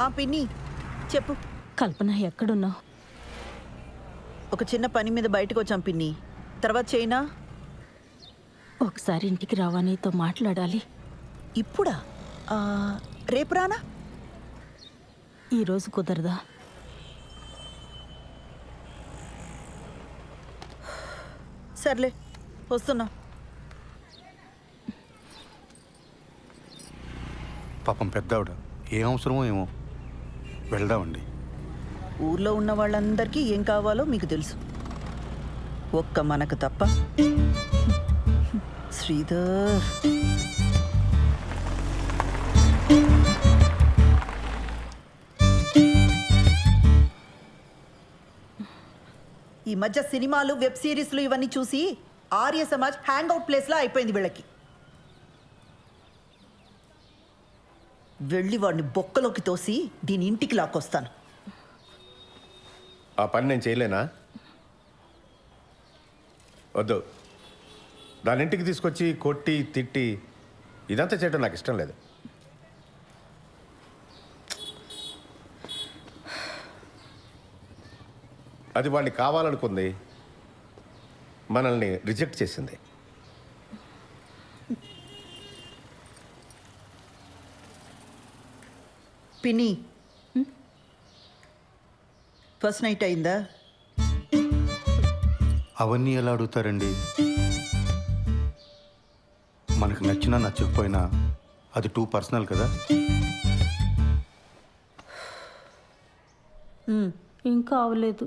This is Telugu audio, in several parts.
ఆ పిన్ని. చెప్పు. కల్పన ఎక్కడున్నావు? ఒక చిన్న పని మీద బయటకు వచ్చాం పిన్ని. తర్వాత చైనా ఒకసారి ఇంటికి రావా నీతో మాట్లాడాలి. ఇప్పుడా? ఆ, రేపు రానా? ఈరోజు కుదరదా? సర్లే వస్తున్నా. పాపం పెద్దావిడ. ఏం అవసరమో ఏమో. వెళ్దామండి. ఊర్లో ఉన్న వాళ్ళందరికీ ఏం కావాలో మీకు తెలుసు. ఒక్క మనకు తప్ప. శ్రీధర్. ఈ మధ్య సినిమాలు వెబ్ సిరీస్లు ఇవన్నీ చూసి ఆర్య సమాజ్ హ్యాంగ్ అవుట్ ప్లేస్లా అయిపోయింది వీళ్ళకి. వెళ్ళి వాడిని బొక్కలోకి తోసి దీని ఇంటికి లాక్కొస్తాను. ఆ పని నేను చేయలేనా? వద్దు. దాని ఇంటికి తీసుకొచ్చి కొట్టి తిట్టి ఇదంతా చేయడం నాకు ఇష్టం లేదు. అది వాడిని కావాలనుకుంది మనల్ని రిజెక్ట్ చేసింది. పిన్ని ఫస్ట్ నైట్ అయిందా? అవన్నీ ఎలా అడుగుతారండి? మనకు నచ్చినా నచ్చకపోయినా అది టూ పర్సనల్ కదా? ఇంకా అవలేదు.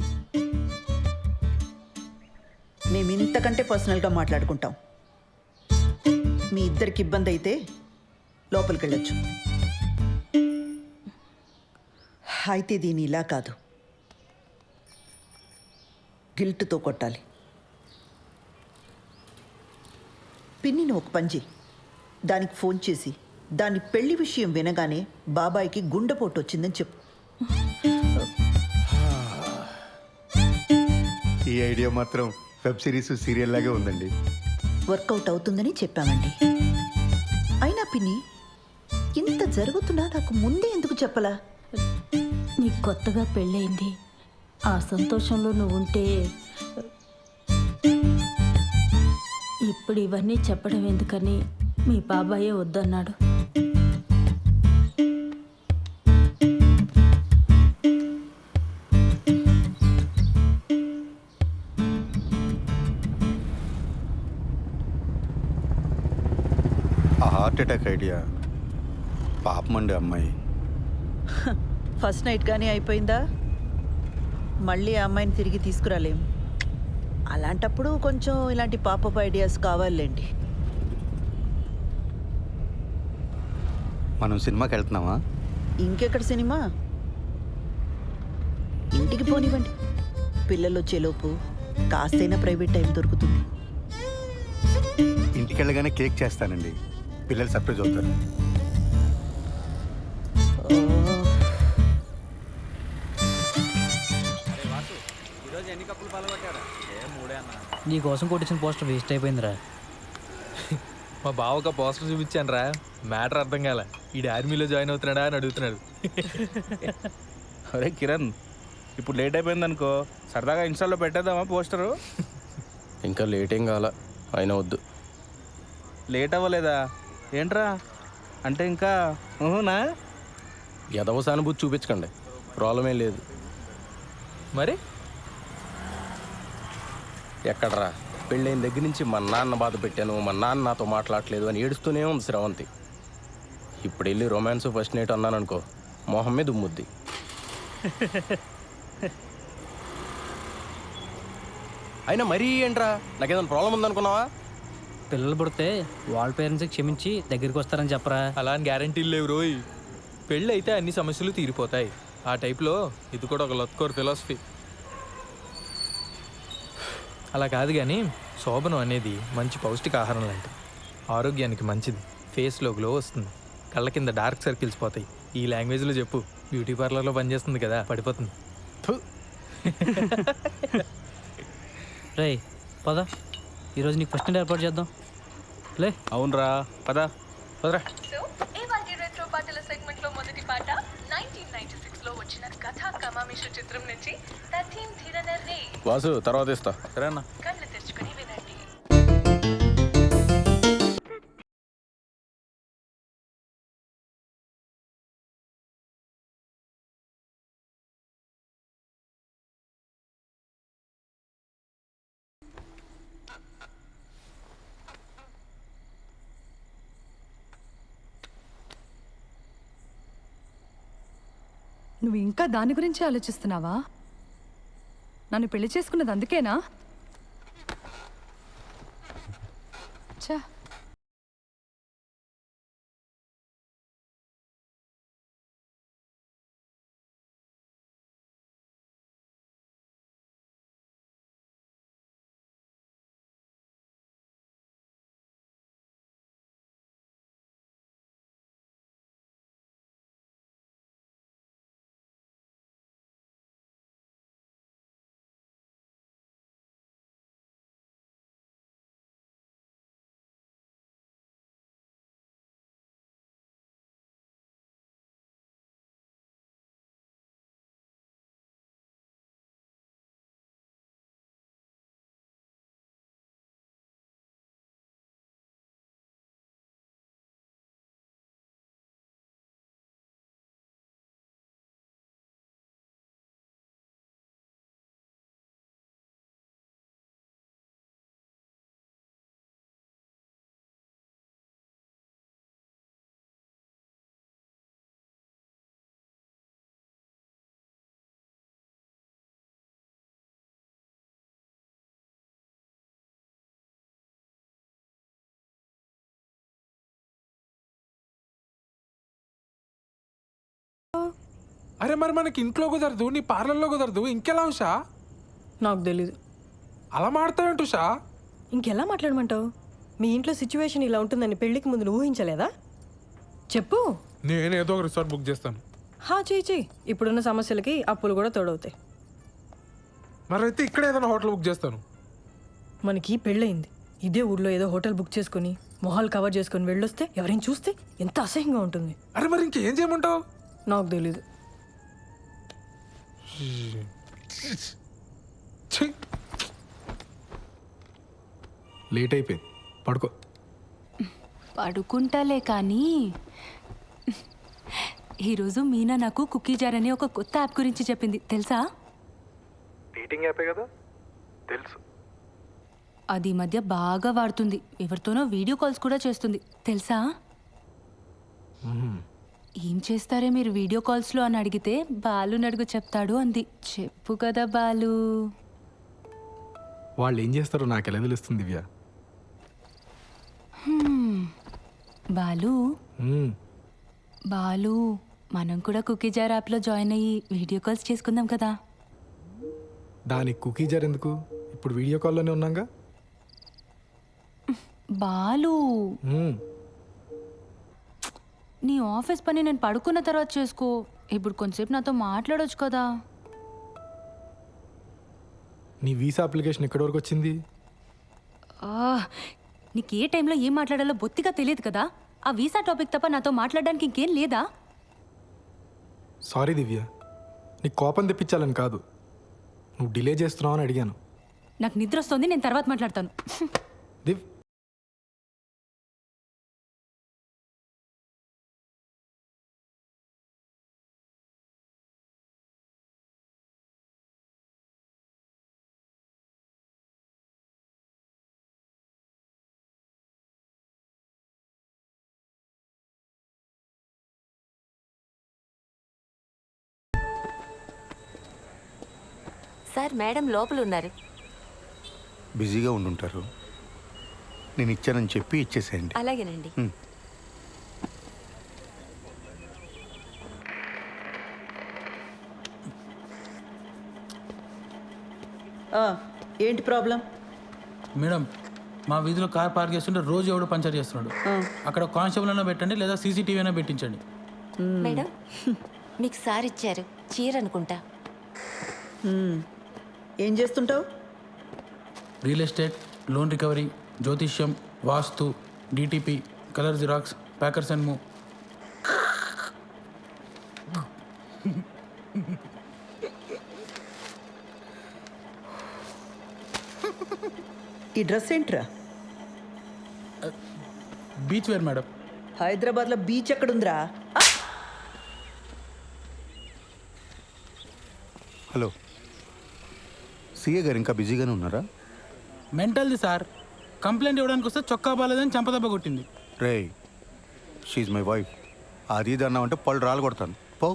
మేము ఇంతకంటే పర్సనల్గా మాట్లాడుకుంటాం. మీ ఇద్దరికి ఇబ్బంది అయితే లోపలికి వెళ్ళొచ్చు అయితే దీని ఇలా కాదు. గిల్ట్తో కొట్టాలి. పిన్నిని ఒక చెయ్యి దానికి ఫోన్ చేసి దాని పెళ్ళి విషయం వినగానే బాబాయికి గుండెపోటు వచ్చిందని చెప్పు. ఈ ఐడియా మాత్రం వెబ్ సిరీస్ సీరియల్ లాగే ఉందండి. వర్కౌట్ అవుతుందని చెప్పామండి. అయినా పిన్ని ఇంత జరుగుతున్నా నాకు ముందే ఎందుకు చెప్పలా? నీకు కొత్తగా పెళ్ళయింది ఆ సంతోషంలో నువ్వు ఉంటే ఇప్పుడు ఇవన్నీ చెప్పడం ఎందుకని మీ బాబాయే వద్దన్నాడు. ఆ హార్ట్ అటాక్ ఐడియా. పాపమండి అమ్మాయి. ఫస్ట్ నైట్ కానీ అయిపోయిందా? మళ్ళీ ఆ అమ్మాయిని తిరిగి తీసుకురాలేం. అలాంటప్పుడు కొంచెం ఇలాంటి పాపప్ ఐడియాస్ కావాలండి మనం సినిమాకి వెళ్తున్నామా? ఇంకెక్కడ సినిమా? ఇంటికి పోనివ్వండి. పిల్లలు వచ్చేలోపు కాస్తైనా ప్రైవేట్ టైం దొరుకుతుంది. ఇంటికి వెళ్ళగానే కేక్ చేస్తానండి. పిల్లలు సర్ప్రైజ్ అవుతారు. నీ కోసం కొట్టించిన పోస్టర్ వేస్ట్ అయిపోయిందిరా. మా బావ ఒక పోస్టర్ చూపించాను రా మ్యాటర్ అర్థం కాల. ఈ ఆర్మీలో జాయిన్ అవుతున్నాడా అని అడుగుతున్నాడు. అరే కిరణ్ ఇప్పుడు లేట్ అయిపోయింది అనుకో సరదాగా ఇన్స్టాల్లో పెట్టేద్దామా పోస్టరు? ఇంకా లేట్ ఏం కావాల అయినా వద్దు. లేట్ అవ్వలేదా? ఏంట్రా? అంటే ఇంకా ఊహునా? ఎదవ సానుభూతి చూపించకండి. ప్రాబ్లం ఏం లేదు. మరి? ఎక్కడరా? పెళ్ళైన దగ్గర నుంచి మా నాన్న బాధ పెట్టాను మా నాన్న నాతో మాట్లాడలేదు అని ఏడుస్తూనే ఉంది శ్రవంతి. ఇప్పుడు వెళ్ళి రొమాన్స్ ఫస్ట్ నైట్ అన్నాను అనుకో మొహం మీద ఉమ్ముద్ది. అయినా మరీ ఏంట్రా? నాకేదైనా ప్రాబ్లం ఉందనుకున్నావా? పిల్లలు పుడితే వాళ్ళ పేరెంట్స్కి క్షమించి దగ్గరికి వస్తారని చెప్పరా? అలా అని గ్యారంటీలు లేవు రోయ్. పెళ్ళి అయితే అన్ని సమస్యలు తీరిపోతాయి. ఆ టైప్లో ఇది కూడా ఒక లత్కోర్ ఫిలాసఫీ అలా కాదు కానీ శోభనం అనేది మంచి పౌష్టికాహారం లాంటిది. ఆరోగ్యానికి మంచిది. ఫేస్లో గ్లో వస్తుంది. కళ్ళ కింద డార్క్ సర్కిల్స్ పోతాయి. ఈ లాంగ్వేజ్లో చెప్పు. బ్యూటీ పార్లర్లో పనిచేస్తుంది కదా పడిపోతుంది. రే పద. ఈరోజు నీకు ఫస్ట్ ఏర్పాటు చేద్దాం. లే. అవునరా. పదా. వదరా సో ఇవాళ రెట్రో పాటల సెగ్మెంట్లో మొదటి పాట నైన్టీన్ నైన్టీ లో వచ్చిన కథా కమామిషు చిత్రం నుంచి వాసు తర్వాత ఇస్తా. సరే నువ్వు ఇంకా దాని గురించి ఆలోచిస్తున్నావా? నన్ను పెళ్ళి చేసుకున్నది అందుకేనా? చా అరే మరి మనకి ఇంట్లో కుదరదు నీ పార్లర్లో కుదరదు ఇంకెలా ఉషా? నాకు తెలీదు. అలా మాడతావేంటి ఉషా? ఇంకెలా మాట్లాడమంటావు? మీ ఇంట్లో సిచ్యువేషన్ ఇలా ఉంటుందని పెళ్ళికి ముందు నువ్వు ఊహించలేదా? చెప్పు. నేను ఏదో ఒక రిసార్ట్ బుక్ చేస్తాను. హా చేయి చెయ్యి ఇప్పుడున్న సమస్యలకి అప్పులు కూడా తోడవుతాయి. మరి అయితే ఇక్కడ ఏదైనా హోటల్ బుక్ చేస్తాను. మనకి పెళ్ళయింది. ఇదే ఊర్లో ఏదో హోటల్ బుక్ చేసుకుని మొహాలు కవర్ చేసుకుని వెళ్ళొస్తే ఎవరైనా చూస్తే ఎంత అసహ్యంగా ఉంటుంది. అరే మరి ఇంకేం చేయమంటావు? నాకు తెలీదు! లేట్ అయిపోయింది. పడుకో. పడుకుంటాలే కానీ ఈరోజు మీనా నాకు కుకీ జార్ అని ఒక కొత్త యాప్ గురించి చెప్పింది. తెలుసా? డేటింగ్ యాపే కదా? తెలుసు. అది ఈ మధ్య బాగా వాడుతుంది. ఎవరితోనో వీడియో కాల్స్ కూడా చేస్తుంది. తెలుసా? ఏం చేస్తారే మీరు వీడియో కాల్స్లో అని అడిగితే బాలు నడుగు చెప్తాడు అంది. చెప్పు కదా బాలు. వాళ్ళు ఏం చేస్తారో నాకు ఎలా తెలుస్తుంది దివ్య? బాలు. మ్మ్. బాలు మనం కూడా కుకీ జార్ యాప్లో జాయిన్ అయ్యి వీడియో కాల్స్ చేసుకుందాం కదా. దానికి కుకీ జార్ ఎందుకు? ఇప్పుడు వీడియో కాల్లోనే ఉన్నాగా? బాలు. మ్మ్. నీ ఆఫీస్ పని నేను పడుకున్న తర్వాత చేసుకో. ఇప్పుడు కొంచెంసేపు నాతో మాట్లాడొచ్చు కదా. నీ వీసా అప్లికేషన్ ఎక్కడి వరకు వచ్చింది? ఆ, నీకు ఏ టైంలో ఏం మాట్లాడాలో బొత్తిగా తెలియదు కదా. ఆ వీసా టాపిక్ తప్ప నాతో మాట్లాడడానికి ఇంకేం లేదా? సారీ దివ్య నీకు కోపం తెప్పించాలని కాదు. నువ్వు డిలే చేస్తున్నావు అని అడిగాను. నాకు నిద్ర వస్తుంది నేను తర్వాత మాట్లాడతాను. దివ్ సార్ మేడం లోపల ఉన్నారు బిజీగా ఉండుంటారు. నేను ఇచ్చానని చెప్పి ఇచ్చేసేయండి. అలాగేనండి. ఆ, ఏంటి ప్రాబ్లం? మేడం మా వీధిలో కార్ పార్క్ చేస్తుంటే రోజు ఎవడు పంచర్ చేస్తున్నాడు. అక్కడ కానిస్టేబుల్ అయినా పెట్టండి లేదా సీసీటీవీ అయినా పెట్టించండి. మేడం మీకు సార్ ఇచ్చారు చీర అనుకుంటా. మ్మ్. ఏం చేస్తుంటావు? రియల్ ఎస్టేట్ లోన్ రికవరీ జ్యోతిష్యం వాస్తు DTP colour xerox packers and move ఈ డ్రెస్ ఏంట్రా? బీచ్ వేర్ మేడం హైదరాబాద్లో బీచ్ ఎక్కడుందిరా ఆ! హలో సీఏ గారు ఇంకా బిజీగానే ఉన్నారా? మెంటల్ది సార్. కంప్లైంట్ ఇవ్వడానికి వస్తే చొక్కా బాలేదని చంపదెబ్బ కొట్టింది. రే షీజ్ మై వైఫ్ అది ఇది అన్నామంటే పళ్ళు రాలు కొడతాను. పో.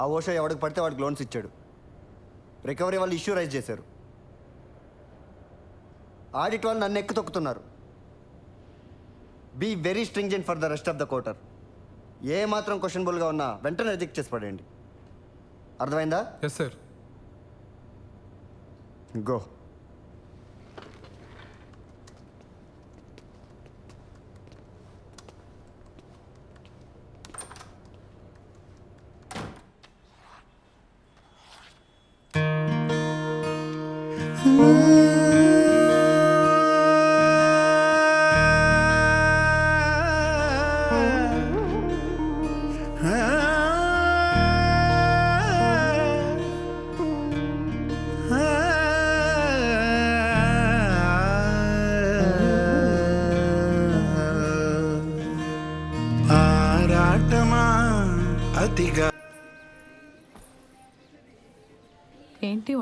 ఆ ఓషో ఎవడికి పడితే వాడికి లోన్స్ ఇచ్చాడు. రికవరీ వాళ్ళు ఇష్యూ రైజ్ చేశారు. ఆడిట్ వాళ్ళు నన్ను ఎక్కు తొక్కుతున్నారు. Be very stringent for the rest of the quarter ఏ మాత్రం క్వశ్చనబుల్గా ఉన్నా వెంటనే రిజెక్ట్ చేసి పడేయండి. అర్థమైందా? ఎస్ సార్ గో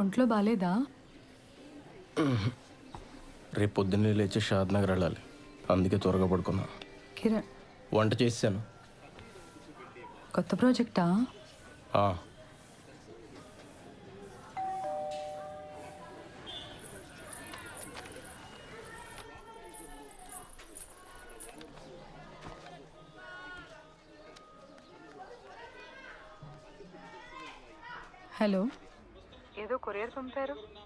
ఒంట్లో బాగాలేదా రేపు పొద్దున్నే లేచి షాద్ నగర్ వెళ్ళాలి. అందుకే త్వరగా పడుకున్నా. కిరణ్. వంట చేశాను కొత్త ప్రాజెక్టా? ఆ, హలో.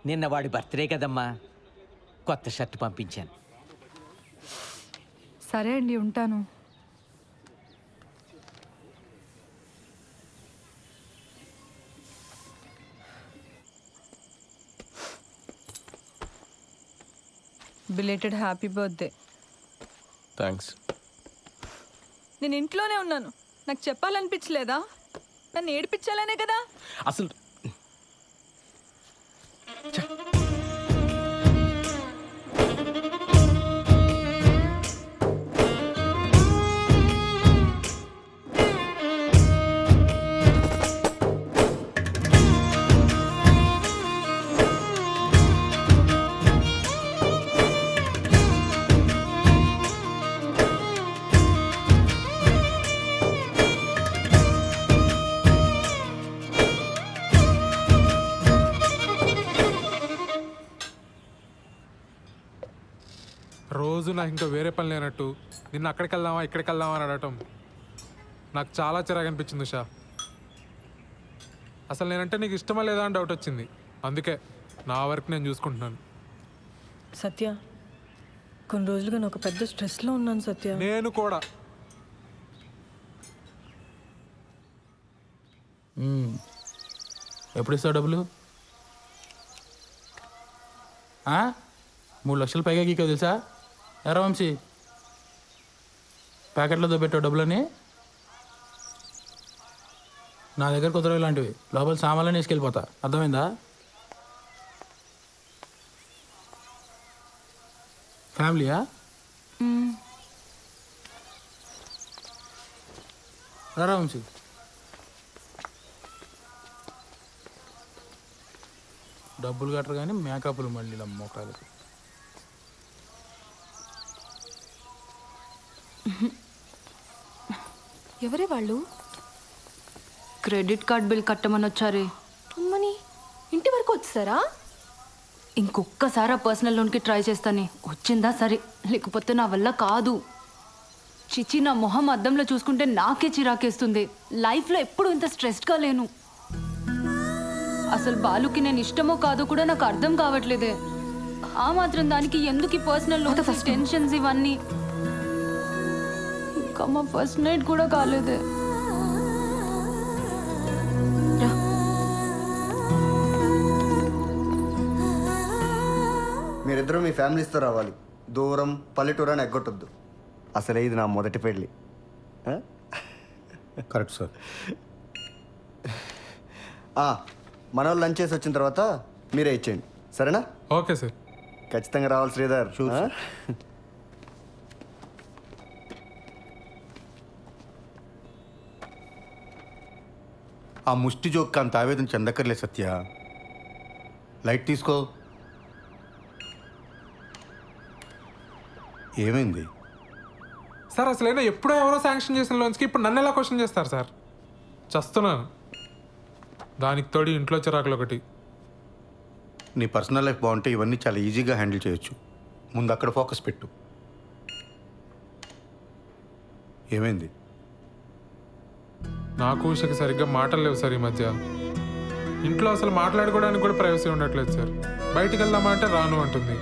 నిన్న వాడి బర్త్డే కదమ్మా. కొత్త షర్ట్ పంపించాను. సరే అండి ఉంటాను. Belated happy birthday. థ్యాంక్స్ నేను ఇంట్లోనే ఉన్నాను. నాకు చెప్పాలనిపించలేదా? నన్ను ఏడిపించాలనే కదా? అసలు నాకు ఇంకా వేరే పని లేనట్టు నిన్న అక్కడికి వెళ్దామా ఇక్కడికి వెళ్దామా అని అడగటం నాకు చాలా చిరాకు అనిపించింది ఉషా. అసలు నేనంటే నీకు ఇష్టమా లేదా అని డౌట్ వచ్చింది. అందుకే నా వరకు నేను చూసుకుంటున్నాను. సత్య కొన్ని రోజులుగా నేను ఒక పెద్ద స్ట్రెస్లో ఉన్నాను సత్య. నేను కూడా. మ్మ్. ఎప్పుడు ఇస్తావు డబ్బులు? ఆ? మూడు లక్షలు పైగా గీకో తెలుసా? ఎరా వంశీ? ప్యాకెట్లో దొబ్బెట్టావు డబ్బులని నా దగ్గర కుదరవు ఇలాంటివి. లోపల సామాన్లని వేసుకెళ్ళిపోతా. అర్థమైందా? ఫ్యామిలీయా? రా వంశీ? డబ్బులు కట్టరు కానీ మేకప్లు మళ్ళీ ఇలా ఎవరే వాళ్ళు? క్రెడిట్ కార్డ్ బిల్ కట్టమని వచ్చారే. అమ్మని ఇంటి వరకు వచ్చారా? ఇంకొక్కసారి ఆ పర్సనల్ లోన్కి ట్రై చేస్తానే. వచ్చిందా సరే లేకపోతే నా వల్ల కాదు. చిచి నా మొహం అద్దంలో చూసుకుంటే నాకే చిరాకేస్తుంది. లైఫ్లో ఎప్పుడు ఇంత స్ట్రెస్డ్గా లేను. అసలు బాలుకి నేను ఇష్టమో కాదో కూడా నాకు అర్థం కావట్లేదే. ఆ మాత్రం దానికి ఎందుకు పర్సనల్ లోన్ ఫస్ట్. టెన్షన్స్ ఇవన్నీ? ఇంకా మా ఫస్ట్ నైట్ కూడా కాలేదే. మీరిద్దరూ మీ ఫ్యామిలీస్తో రావాలి. దూరం పల్లెటూరు అని ఎగ్గొట్టొద్దు. అసలే ఇది నా మొదటి పెళ్ళి కరెక్ట్ సార్. మన వాళ్ళు లంచ్ చేసి వచ్చిన తర్వాత మీరే ఇచ్చేయండి. సరేనా? Okay sir. ఖచ్చితంగా రావాలి శ్రీధర్. ఆ? ముష్టి జోక్ అంత ఆవేదన చెందక్కర్లే సత్య. లైట్ తీసుకో. ఏమైంది? సార్ అసలైనా ఎప్పుడో ఎవరో శాంక్షన్ చేసిన లోన్స్కి ఇప్పుడు నన్ను ఎలా క్వశ్చన్ చేస్తారు సార్? చస్తున్నాను దానికి తోడి ఇంట్లో చిరాకులు ఒకటి. నీ పర్సనల్ లైఫ్ బాగుంటే ఇవన్నీ చాలా ఈజీగా హ్యాండిల్ చేయొచ్చు. ముందు అక్కడ ఫోకస్ పెట్టు. ఏమైంది? నాకు ఉషకి సరిగ్గా మాటలు లేవు సార్ ఈ మధ్య. ఇంట్లో అసలు మాట్లాడుకోవడానికి కూడా ప్రైవసీ ఉండట్లేదు సార్. బయటికి వెళ్దామా అంటే రాను అంటుంది.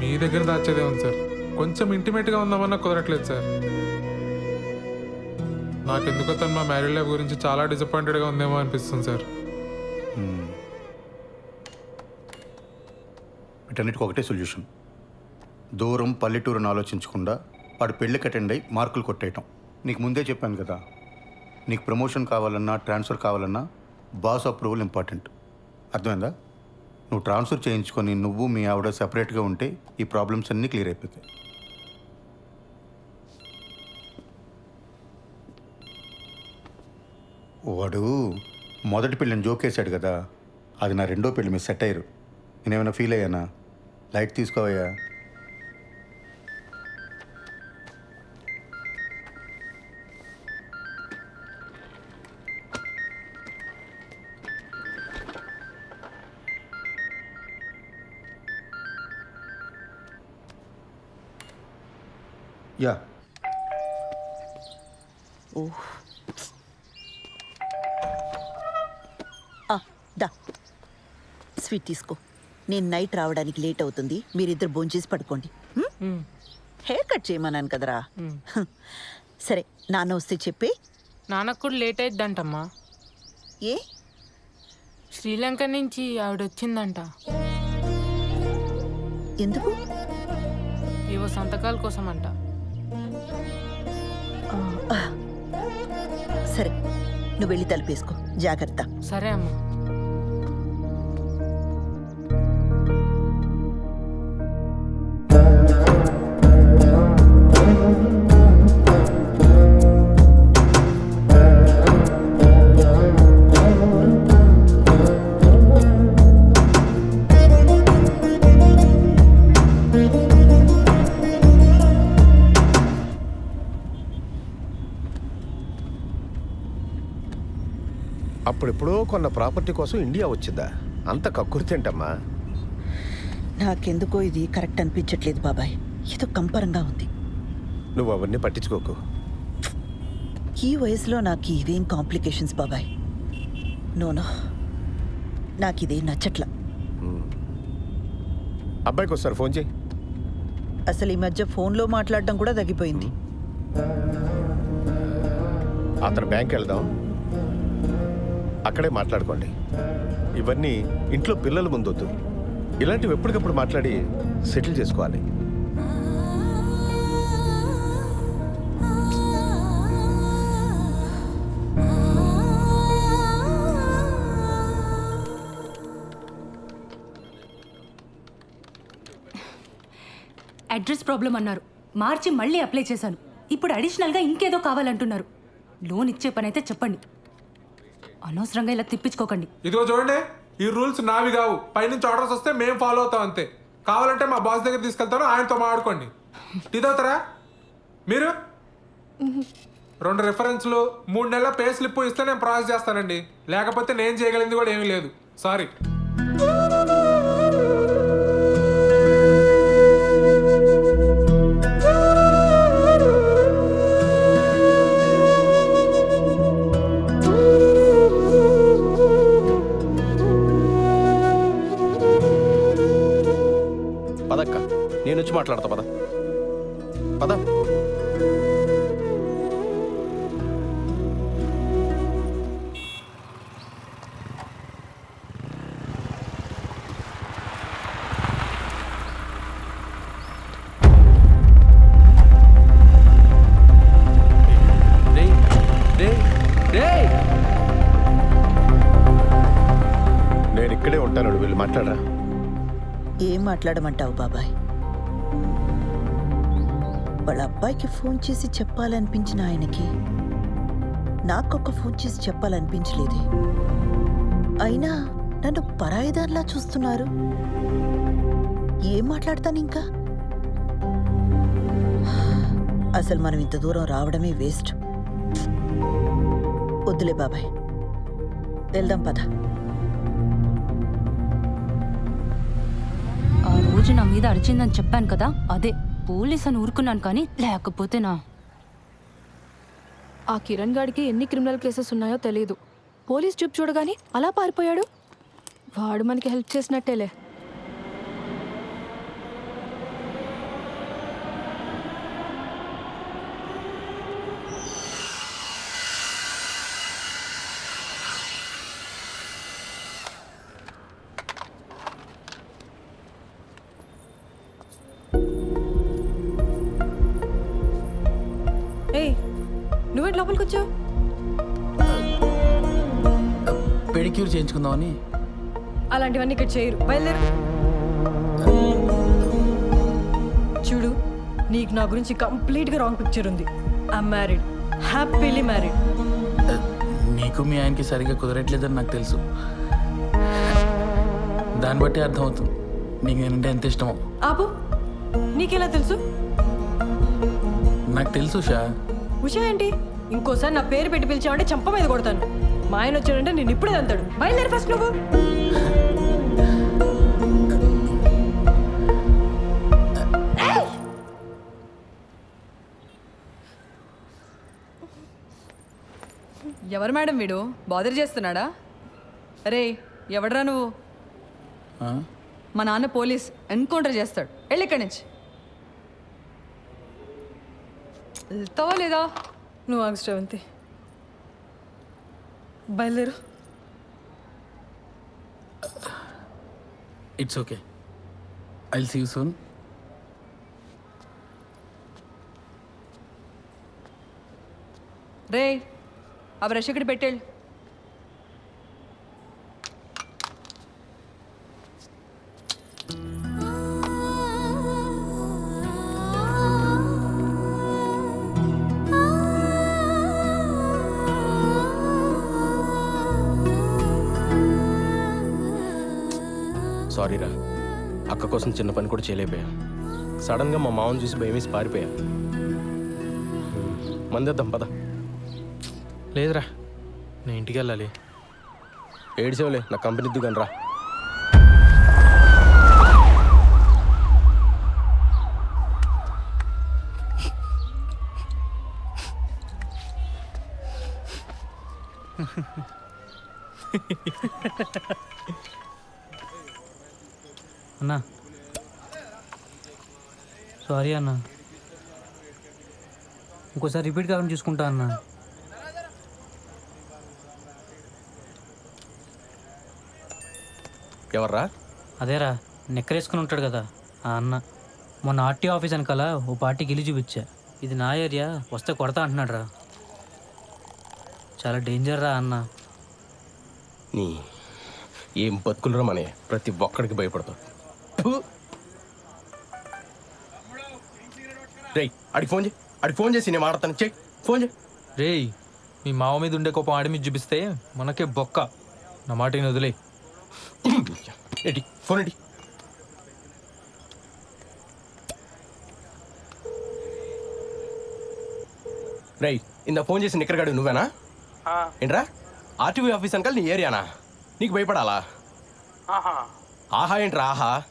మీ దగ్గర దాచేదే ఉంది సార్. కొంచెం ఇంటిమేట్గా ఉందామన్నా కుదరట్లేదు సార్. నాకెందుకో తను మా మ్యారీడ్ లైఫ్ గురించి చాలా డిసప్పాయింటెడ్గా ఉందేమో అనిపిస్తుంది సార్. వీటన్నిటికీ వీటన్నిటికి ఒకటే సొల్యూషన్ దూరం పల్లెటూరుని ఆలోచించకుండా వాడు పెళ్ళికి అటెండ్ అయ్యి మార్కులు కొట్టేయటం. నీకు ముందే చెప్పాను కదా. నీకు ప్రమోషన్ కావాలన్నా ట్రాన్స్ఫర్ కావాలన్నా బాస్ అప్రూవల్ ఇంపార్టెంట్. అర్థమైందా? నువ్వు ట్రాన్స్ఫర్ చేయించుకొని నువ్వు మీ ఆవిడ సెపరేట్గా ఉంటే ఈ ప్రాబ్లమ్స్ అన్నీ క్లియర్ అయిపోతాయి. వాడు మొదటి పెళ్ళిని జోకేశాడు కదా. అది నా రెండో పెళ్ళి మీరు సెట్ అయ్యారు. నేనేమైనా ఫీల్ అయ్యానా? లైట్ తీసుకోవయ్యా. యా. ఓహ్. ఆ, దా. స్వీట్ తీసుకో. నేను నైట్ రావడానికి లేట్ అవుతుంది. మీరిద్దరు భోంచేసి పడుకోండి? హెయిర్ కట్ చేయమన్నాను కదరా. సరే నాన్న వస్తే చెప్పి. నాన్నకు కూడా లేట్ అయిద్దంటమ్మా. ఏ? శ్రీలంక నుంచి ఆవిడ వచ్చిందంట ఎందుకు? ఏవో సంతకాల కోసం అంట సరే నువ్వు వెళ్ళి తలుపేసుకో. జాగ్రత్త. సరే అమ్మా. అప్పుడెప్పుడో కొన్న ప్రాపర్టీ కోసం ఇండియా వచ్చిందా? అంత కక్కుర్తేంటమ్మా నాకెందుకో ఇది కరెక్ట్ అనిపించట్లేదు బాబాయ్. ఏదో కంపరంగా ఉంది. నువ్వు అవన్నీ పట్టించుకోకు. ఈ వయసులో నాకు ఇవేం కాంప్లికేషన్స్ బాబాయ్. నోనో నాకు ఇదేం నచ్చట్లా అబ్బాయికి ఒకసారి ఫోన్ చేయి. అసలు ఈ మధ్య ఫోన్లో మాట్లాడడం కూడా తగ్గిపోయింది. అతను బ్యాంక్ వెళ్దాం. అక్కడే మాట్లాడుకోండి. ఇవన్నీ ఇంట్లో పిల్లల ముందొద్దు. ఇలాంటివి ఎప్పటికప్పుడు మాట్లాడి సెటిల్ చేసుకోవాలి. అడ్రస్ ప్రాబ్లం అన్నారు. మార్చి మళ్ళీ అప్లై చేశాను. ఇప్పుడు అడిషనల్గా ఇంకేదో కావాలంటున్నారు. లోన్ ఇచ్చే పని అయితే చెప్పండి. అనవసరంగా ఇలా తిప్పించుకోకండి. ఇదిగో చూడండి ఈ రూల్స్ నావి కావు. పైనుంచి ఆర్డర్స్ వస్తే మేము ఫాలో అవుతాం అంతే. కావాలంటే మా బాస్ దగ్గర తీసుకెళ్తాను ఆయనతో మాట్లాడుకోండి. టీ తాగుతారా? మీరు? రెండు రిఫరెన్స్లు మూడు నెలల పే స్లిప్ ఇస్తే నేను ప్రాసెస్ చేస్తానండి. లేకపోతే నేను చేయగలిగింది కూడా ఏమీ లేదు. సారీ మాట్లాడతా పద. పద. నేను ఇక్కడే ఉంటాను వీళ్ళు మాట్లాడరా. మాట్లాడమంటావు బాబాయ్? వాళ్ళ అబ్బాయికి ఫోన్ చేసి చెప్పాలనిపించిన ఆయనకి నాకొక ఫోన్ చేసి చెప్పాలనిపించలేదే. అయినా నన్ను పరాయిదాన్లా చూస్తున్నారు. ఏం మాట్లాడతాను ఇంకా? అసలు మనం ఇంత దూరం రావడమే వేస్ట్. వద్దులే బాబాయ్. వెళ్దాం పద. ఆ రోజు నా మీద అరిచిందని చెప్పాను కదా అదే. పోలీస్ అని ఊరుకున్నాను కానీ లేకపోతేనా ఆ కిరణ్ గాడికి ఎన్ని క్రిమినల్ కేసెస్ ఉన్నాయో తెలియదు పోలీస్ చూపు చూడగానే అలా పారిపోయాడు. వాడు మనకి హెల్ప్ చేసినట్టేలే. చేయించుకుందామని అలాంటివన్నీ ఇక్కడ చేయరు. బయలుదేరు. చూడు నీకు నా గురించి కంప్లీట్గా రాంగ్ పిక్చర్ ఉంది. I married. Happily married. నీకు మీ ఆయనకి సరిగ్గా కుదరట్లేదని నాకు తెలుసు. దాన్ని బట్టి అర్థమవుతుంది. నీకు నేనంటే ఎంత ఇష్టమో. ఆపు. నీకెలా తెలుసు? నాకు తెలుసు షా ఉషా ఏంటి? ఇంకోసారి నా పేరు పెట్టి పిలిచావంటే చంప మీద కొడతాను. మా ఆయన వచ్చాడంటే నేను ఇప్పుడే అంతాడు బయలుదేరి ఫస్ట్ నువ్వు. ఎవరు మేడం వీడు? బాదర్ చేస్తున్నాడా? అరే ఎవడరా నువ్వు? మా నాన్న పోలీస్ ఎన్కౌంటర్ చేస్తాడు. వెళ్ళి ఇక్కడి నుంచి. వెళ్తావా లేదా? నువ్వు ఆగు శ్రవంతి. బయలుదేరు. It's okay I see you soon రే ఆ బ్రష్ ఇక్కడ పెట్టేళ్ళు చిన్న పని కూడా చేయలేకపోయా. సడన్గా మా మామని చూసి భయమేసి పారిపోయా. మందేద్దాం పద. లేదురా నేను ఇంటికి వెళ్ళాలి. ఏడిసేవలే నా కంపెనీ దిగను రా అన్నా సారీ అన్న. ఇంకోసారి రిపీట్ కాకుండా చూసుకుంటా అన్న. ఎవర్రా? అదేరా నెక్కరేసుకుని ఉంటాడు కదా ఆ అన్న. మొన్న ఆర్టీ ఆఫీస్ వెనకాల ఓ పార్టీకి వెళ్ళి చూపించా. ఇది నా ఏరియా వస్తే కొడతా అంటున్నాడు రా చాలా డేంజర్ రా అన్న. నీ ఏం బతుకులరా మనే? ప్రతి ఒక్కడికి భయపడతావు. రేయ్ అడిగి ఫోన్ చేయి. అడిగి ఫోన్ చేసి నేను మాడతాను చెయ్యి ఫోన్ చేయి. రేయ్ మీ మావ మీద ఉండే కోపం ఆడి మీద చూపిస్తే మనకే బొక్క. నా మాట వదిలే ఏంటి? ఫోన్ ఏంటి? రేయ్ ఇంత ఫోన్ చేసి నిక్కరగాడు నువ్వేనా? ఏంట్రా? ఆర్టీవీ ఆఫీస్ అంకల్ నీ ఏరియానా? నీకు భయపడాలా? ఆహా. ఏంట్రా ఆహా?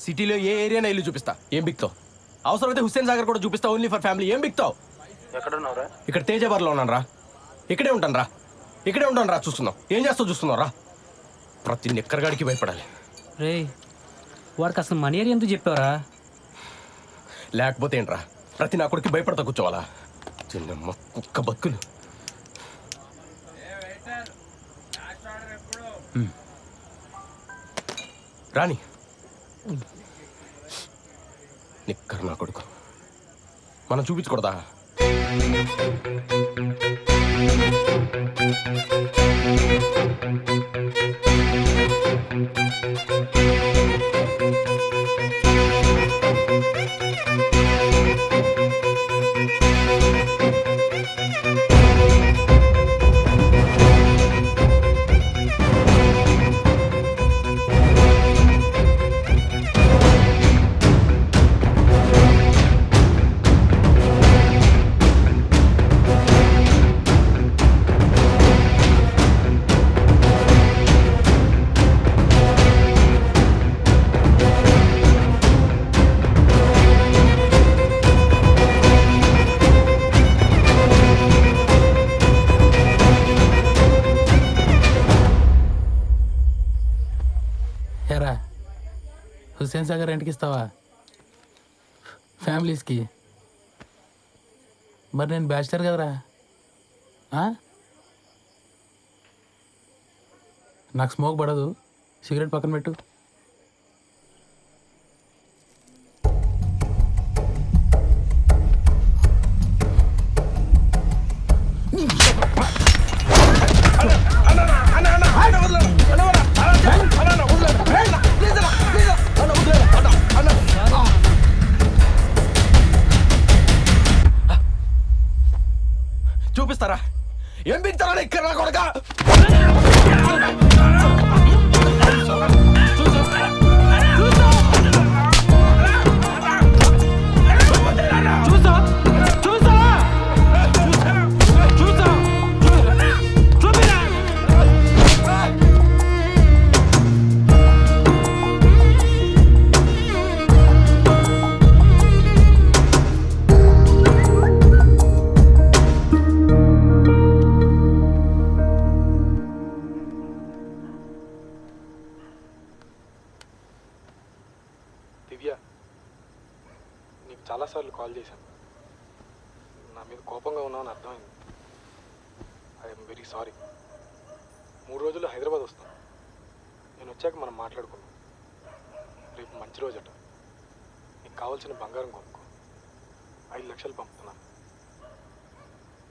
సిటీలో ఏ ఏరియానా ఇల్లు చూపిస్తా? ఏం బిక్తావు అవసరమైతే హుస్సేన్ సాగర్ కూడా చూపిస్తా ఓన్లీ ఫర్ ఫ్యామిలీ ఏం బిక్తావు? ఎక్కడున్నావురా? ఇక్కడ తేజాబార్లో ఉన్నాను రా ఇక్కడే ఉంటాను రా ఇక్కడే ఉంటాను రా చూస్తున్నావు. ఏం చేస్తావు చూస్తున్నావు రా ప్రతి నిక్కరగాడికి భయపడాలి. రే వాడికి అసలు మనీ ఏరియా ఎందుకు చెప్పావరా? లేకపోతే ఏంట్రా? ప్రతి నా కొడుకు భయపడతా కూర్చోవాలా? చిన్నమ్మ కుక్క బతుకులు హ్మ్. నిక్కర్ నా కొడుకు మనం చూపించకూడదా హుసేన్ సాగర్ రెంట్కి ఇస్తావా? ఫ్యామిలీస్కి. మరి నేను బ్యాచిలర్ కదరా? నాకు స్మోక్ పడదు. సిగరెట్ పక్కన పెట్టు. చేస్తారా? ఏం బిగుతారా ఇక్కడ కొడక?